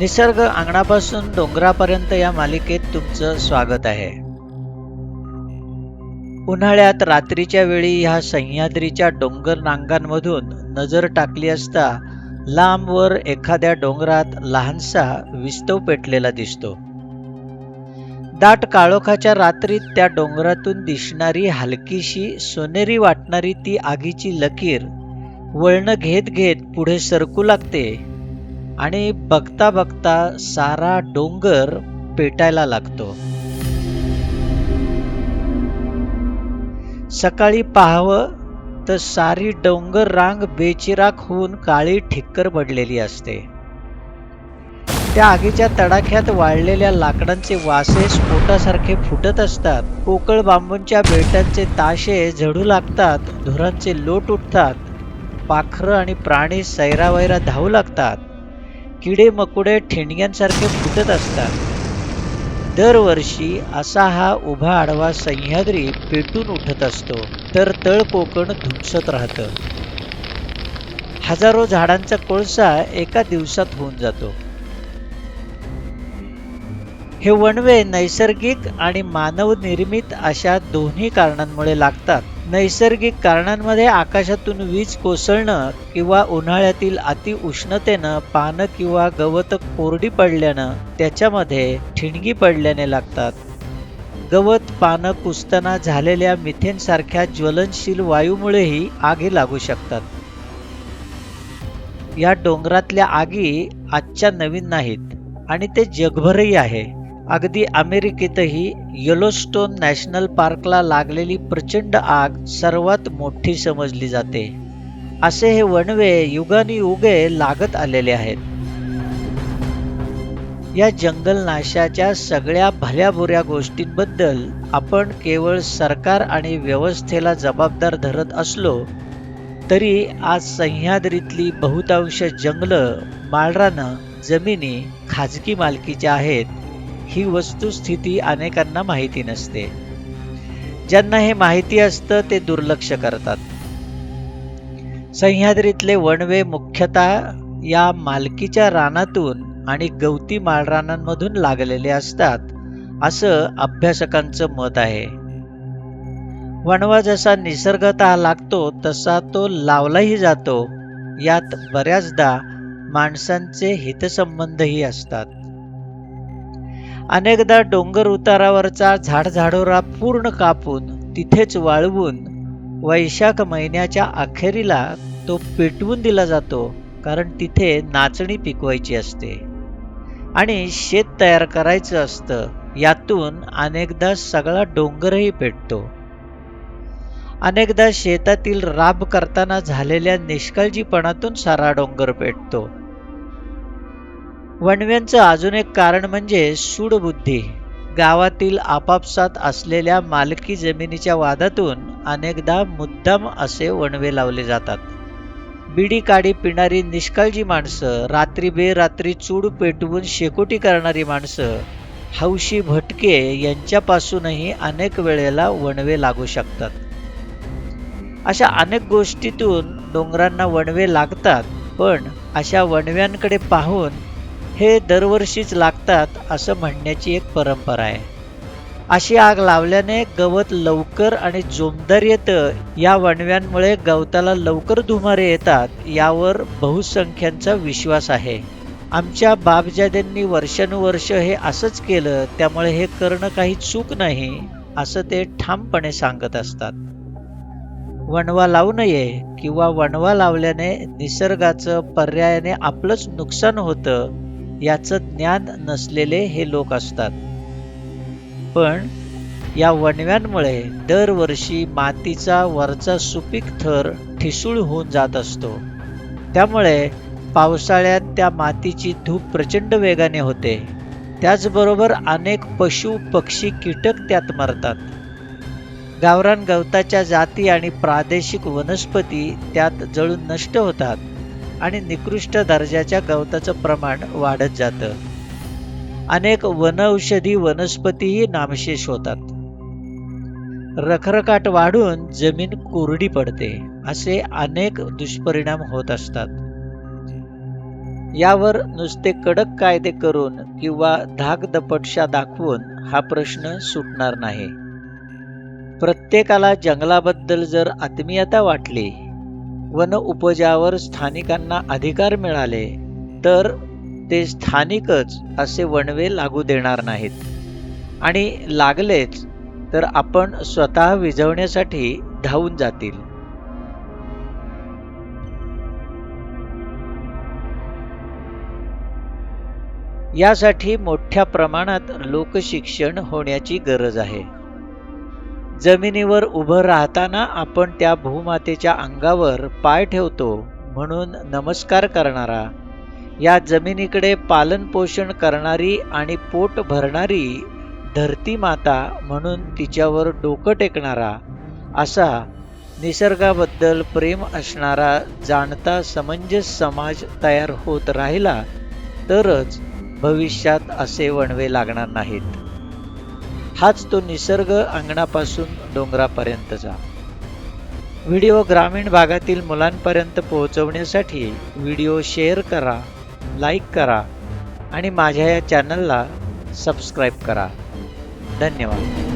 निसर्ग अंगणापासून डोंगरापर्यंत या मालिकेत तुमचं स्वागत आहे. उन्हाळ्यात रात्रीच्या वेळी ह्या सह्याद्रीच्या डोंगर नांगांमधून नजर टाकली असता लांबवर एखाद्या डोंगरात लहानसा विस्तव पेटलेला दिसतो. दाट काळोखाच्या रात्रीत त्या डोंगरातून दिसणारी हलकीशी सोनेरी वाटणारी ती आगीची लकीर वळणं घेत घेत पुढे सरकू लागते. आणि बघता बघता सारा डोंगर पेटायला लागतो. सकाळी पाहावं तर सारी डोंगर रांग बेचिराख होऊन काळी ठिक्कर पडलेली असते. त्या आगीच्या तडाख्यात वाळलेल्या लाकडांचे वासे स्फोटासारखे फुटत असतात. पोकळ बांबूंच्या बेटांचे ताशे झडू लागतात धुरांचे लोट उठतात पाखरं आणि प्राणी सैरावैरा धावू लागतात. किडे मकुडे ठेंडग्यांसारखे फुटत असतात. दरवर्षी असा हा उभा आडवा सह्याद्री पेटून उठत असतो तर तळ कोकण धुमसत राहतं. हजारो झाडांचा कोळसा एका दिवसात होऊन जातो. हे वणवे नैसर्गिक आणि मानव निर्मित अशा दोन्ही कारणांमुळे लागतात. नैसर्गिक कारणांमध्ये आकाशातून वीज कोसळणं किंवा उन्हाळ्यातील अति उष्णतेनं पानं किंवा गवत कोरडी पडल्यानं त्याच्यामध्ये ठिणगी पडल्याने लागतात. गवत पानं कुसताना झालेल्या मिथेनसारख्या ज्वलनशील वायूमुळेही आगी लागू शकतात. या डोंगरातल्या आगी आजच्या नवीन नाहीत आणि ते जगभरही आहे. अगदी अमेरिकेतही येलोस्टोन नॅशनल पार्कला लागलेली प्रचंड आग सर्वात मोठी समजली जाते. असे हे वणवे युगानियुगे लागत आलेले आहेत. या जंगल नाशाच्या सगळ्या भल्याभुऱ्या गोष्टींबद्दल आपण केवळ सरकार आणि व्यवस्थेला जबाबदार धरत असलो तरी आज सह्याद्रीतली बहुतांश जंगलं माळरानं जमिनी खाजगी मालकीच्या आहेत. ही वस्तुस्थिती अनेकांना माहिती नसते. ज्यांना हे माहिती असतं ते दुर्लक्ष करतात. सह्याद्रीतले वणवे मुख्यतः या मालकीच्या रानातून आणि गवती माळरानांमधून लागलेले असतात असं अभ्यासकांचं मत आहे. वणवा जसा निसर्गत लागतो तसा तो लावलाही जातो. यात बऱ्याचदा माणसांचे हितसंबंधही असतात. अनेकदा डोंगर उतारावरचा झाडझाडोरा पूर्ण कापून तिथेच वाळवून वैशाख महिन्याच्या अखेरीला तो पेटवून दिला जातो कारण तिथे नाचणी पिकवायची असते. आणि शेत तयार करायचं असतं यातून अनेकदा सगळा डोंगरही पेटतो. अनेकदा शेतातील राब करताना झालेल्या निष्काळजीपणातून सारा डोंगर पेटतो. वणव्यांचं अजून एक कारण म्हणजे सूडबुद्धी. गावातील आपापसात असलेल्या मालकी जमिनीच्या वादातून अनेकदा मुद्दाम असे वणवे लावले जातात. बिडी काडी पिणारी निष्काळजी माणसं रात्री बेरात्री चूड पेटवून शेकोटी करणारी माणसं हौशी भटके यांच्यापासूनही अनेक वेळेला वणवे लागू शकतात. अशा अनेक गोष्टीतून डोंगरांना वणवे लागतात पण अशा वणव्यांकडे पाहून हे दरवर्षीच लागतात असं म्हणण्याची एक परंपरा आहे. अशी आग लावल्याने गवत लवकर आणि जोमदार येतं. या वणव्यांमुळे गवताला लवकर धुमारे येतात यावर बहुसंख्यांचा विश्वास आहे. आमच्या बापजाद्यांनी वर्षानुवर्ष हे असंच केलं त्यामुळे हे करणं काही चूक नाही असं ते ठामपणे सांगत असतात. वणवा लावू नये किंवा वणवा लावल्याने निसर्गाचं पर्यायाने आपलंच नुकसान होतं याचं ज्ञान नसलेले हे लोक असतात. पण या वणव्यांमुळे दरवर्षी मातीचा वरचा सुपीक थर ठिसूळ होऊन जात असतो. त्यामुळे पावसाळ्यात त्या मातीची धूप प्रचंड वेगाने होते. त्याचबरोबर अनेक पशु पक्षी कीटक त्यात मरतात. गावरान गवताच्या जाती आणि प्रादेशिक वनस्पती त्यात जळून नष्ट होतात. आणि निकृष्ट दर्जाच्या गवताचं प्रमाण वाढत जातं. अनेक वनौषधी वनस्पतीही नामशेष होतात. रखरखाट वाढून जमीन कोरडी पडते असे अनेक दुष्परिणाम होत असतात. यावर नुसते कडक कायदे करून किंवा धाकदपटशा दाखवून हा प्रश्न सुटणार नाही. प्रत्येकाला जंगलाबद्दल जर आत्मीयता वाटली वन उपजावर स्थानिकांना अधिकार मिळाले तर ते स्थानिकच असे वणवे लागू देणार नाहीत. आणि लागलेच तर आपण स्वतः विझवण्यासाठी धावून जातील. यासाठी मोठ्या प्रमाणात लोकशिक्षण होण्याची गरज आहे. जमिनीवर उभं राहताना आपण त्या भूमातेच्या अंगावर पाय ठेवतो म्हणून नमस्कार करणारा. या जमिनीकडे पालनपोषण करणारी आणि पोट भरणारी धरती माता म्हणून तिच्यावर डोकं टेकणारा असा निसर्गाबद्दल प्रेम असणारा जाणता समंजस समाज तयार होत राहिला तरच भविष्यात असे वणवे लागणार नाहीत. हाच तो निसर्ग अंगणापासून डोंगरापर्यंतचा. व्हिडिओ ग्रामीण भागातील मुलांपर्यंत पोहोचवण्यासाठी व्हिडिओ शेअर करा लाईक करा आणि माझ्या या चॅनलला सबस्क्राईब करा. धन्यवाद.